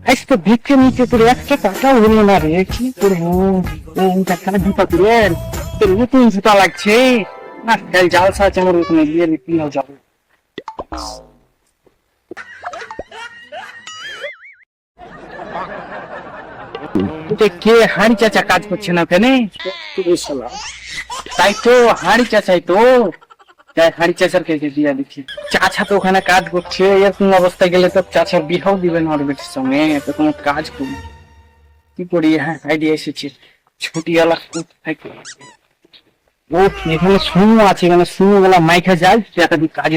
আজ তো ভিক্ষে নিচে তোর একটা টাকাও হলো না রে কি করব এই টাকাটা দিতে করে তোর নতুন জুতা লাগছে না কাল জালসা আছে আমার ওখানে গিয়ে কিনাও যাব এটা কে হাঁড়ি চাচা কাজ করছে না ওখানে তাই তো হাঁড়ি চাচাই তো হাঁড়ি চাচা তো ওখানে কাজ হ্যাঁ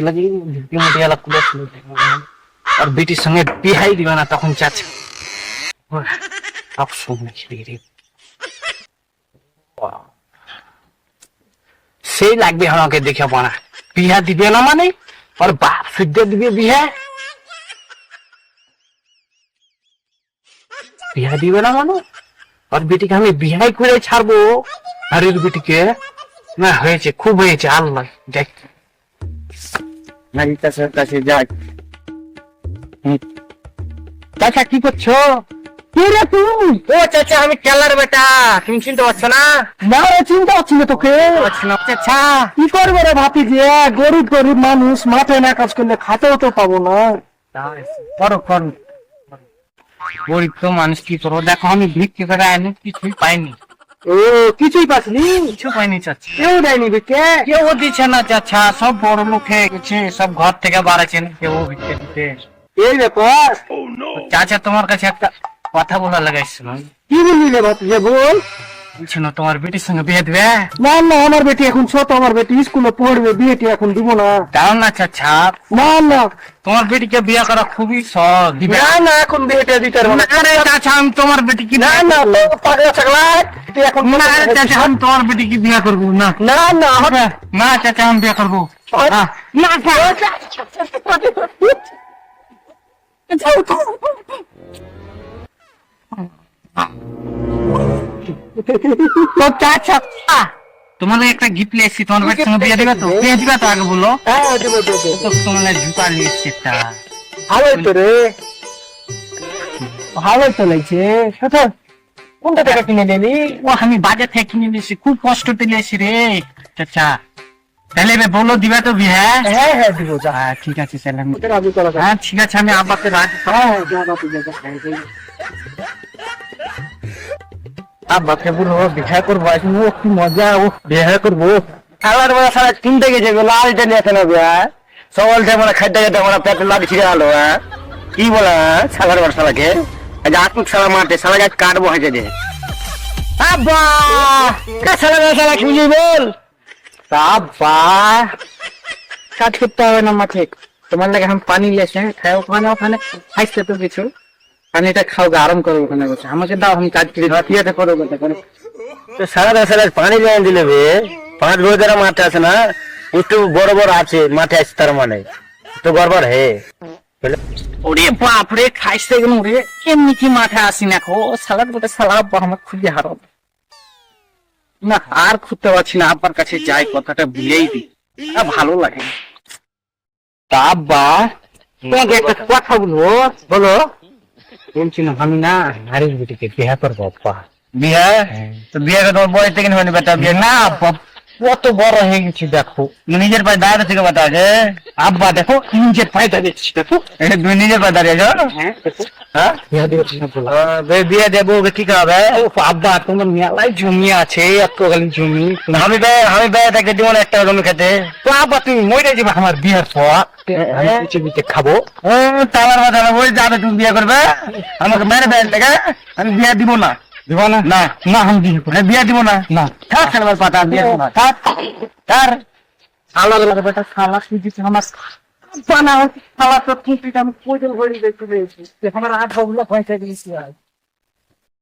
লাগে আর বেটির সঙ্গে বিহাই দিবে না তখন সেই লাগবে আমাকে দেখে পড়া বিহা দিবে না মানে? ওর বাপ শুদ্ধ দিবে বিহা বিহা দিবে না মানে? ওর বেটিকে আমি বিহাই করে ছাড়বো। আর এর বেটিকে? না হয়েছে খুব হয়েছে আল্লাহ দেখ। নারী কাছে কাছে। চাচা কি করছ? কে রে তুই? ও চাচা আমি কেলার বেটা। তুমি চিনতে পারছ না? না রে চিনতে পারছি না তোকে। চাচা। কি করবে রে ভাতি যে? গরিব গরিব মানুষ মাঠে না কাজ করলে খাতেও তো পাবো না। করো করো। গরিব তো মানুষ কি করব? দেখো আমি ভিক্ষে করে আনি কিছুই পাইনি। ও কিছুই পাসনি? কিছু পাইনি চাচা। কেউ দেয়নি ভিক্ষে? কেউ দিচ্ছে না চাচা। সব বড় লোক গেছে সব ঘর থেকে বাড়াচ্ছেন কেউ ভিক্ষে দিতে। এই ব্যাপার। চাচা তোমার কাছে একটা কথা বলা লাগাইছিল কি বললি রে ভাত যে বল। বলছিল তোমার বেটির সঙ্গে বিয়ে দিবে? না না আমার বেটি এখন ছোট আমার বেটি স্কুলে পড়বে বিয়েটি এখন দিব না। দাও না চাচা। না না। তোমার বেটিকে বিয়ে করা খুবই সহজ দিবে। না না এখন বিয়েটা দিতে পারব না। আরে চাচা আমি তোমার বেটি কি না না পাগল ছাগলা। তুই এখন না চাচা আমি তোমার বেটি কি বিয়ে করব না। না না হবে না চাচা আমি বিয়ে করব। না। না তো তোমার লাগে একটা গিফট নিয়ে এসেছি তোমার বেটির সঙ্গে বিয়ে দিবে তো? বিয়ে দিবে তো আগে বলো? হ্যাঁ দেবো দেবো। তোমার জুতা নিয়ে এসেছি একটা। ভালোই তো রে। ভালোই তো লাগছে। আচ্ছা কোনটা টাকা কিনে নিলি? ও আমি বাজার থেকে কিনে নিয়েছি খুব কষ্ট এসেছি রে। চাচা তাহলে এবার বলো দিবে তো বিয়ে হ্যাঁ? হ্যাঁ দিব যা। হ্যাঁ ঠিক আছে তোর হ্যাঁ ঠিক আছে আমি আব্বাকে রাজি হ্যাঁ হ্যাঁ আব্বাকে বলব বিয়ে করব এখন ও, কি মজা, ও, বিয়ে করব। খাবার বেলা সারা কিনতে গেছে লালটা নিয়ে আসে না বিয়া সকালটা মানে খাইতে খেতে মানে পেটে লাড়ি ছিঁড়ে গেল হ্যাঁ? কি বলা সালার বার সালাকে? আজ আত্মক সালা মাঠে সালা গাছ কাটবো হয়েছে যে আব্বা, কে সালা গাছ সালা কি বল? আব্বা, কাজ করতে হবে না মাঠে। তোমার লাগে আমি পানি লেছে খাও, ওখানে ওখানে খাইতে তো কিছু। পানিটা খাও গা আরাম করো ওখানে বসে আমাকে দাও আমি কাজ করি রাতিয়াতে করো কথা করে তো সারা সালা পানি নিয়ে দিলে বে পাঁচ বছর মাঠে আছে না একটু বড় বড় আছে মাঠে আছে তার মানে তো গড়বড় হে ওরে বাপরে খাইতে গেল রে এমনি কি মাঠে আসি না খো সালাদ বটে সালা আব্বা আমার খুবই হারব না আর খুঁজতে পারছি না আব্বার কাছে যাই কথাটা ভুলেই দি ভালো লাগে না। তা আব্বা তোমাকে একটা কথা বলব বলো বলছি না আমি না নারীর বিটিকে বিয়ে করব বিয়ে? তো বিয়ে তোমার বয়স থেকে না আব্বা কত বড় হয়ে গেছি দেখো নিজের পায়ে দাঁড়িয়ে থেকে বাতা আছে আব্বা দেখো নিজের পায়দা দিচ্ছি দেখো। এটা তুমি নিজের পায়ে দাঁড়িয়ে আছো হ্যাঁ? হ্যাঁ বিয়ে দিচ্ছি না বলা। আহ, বে- বিয়ে দেবো কি খাবে আব্বা তোমার মেলায় জমি আছে এত খালি জমি। আমি বে আমি বে তাকে দিব একটা জমি খেতে। তো আব্বা তুমি মরে যাবে আমার বিয়ের পর। হ্যাঁ। খাব। ওই যাবে তুমি বিয়ে করবে? আমাকে মেরে লেগে আমি বিয়ে দিব না। দিব না? না। না আমি বিয়ে করব। বিয়ে দিব না। না। থাক খেলবার পাতা বিয়ে দিব না। থাক। তার শালা লাগে বেটা শালা তুই আমার? বানা শালা তো খুঁটিটা আমি ভরি দেখতে পেয়েছি আমার আট হগুলো পয়সা দিয়েছি আজ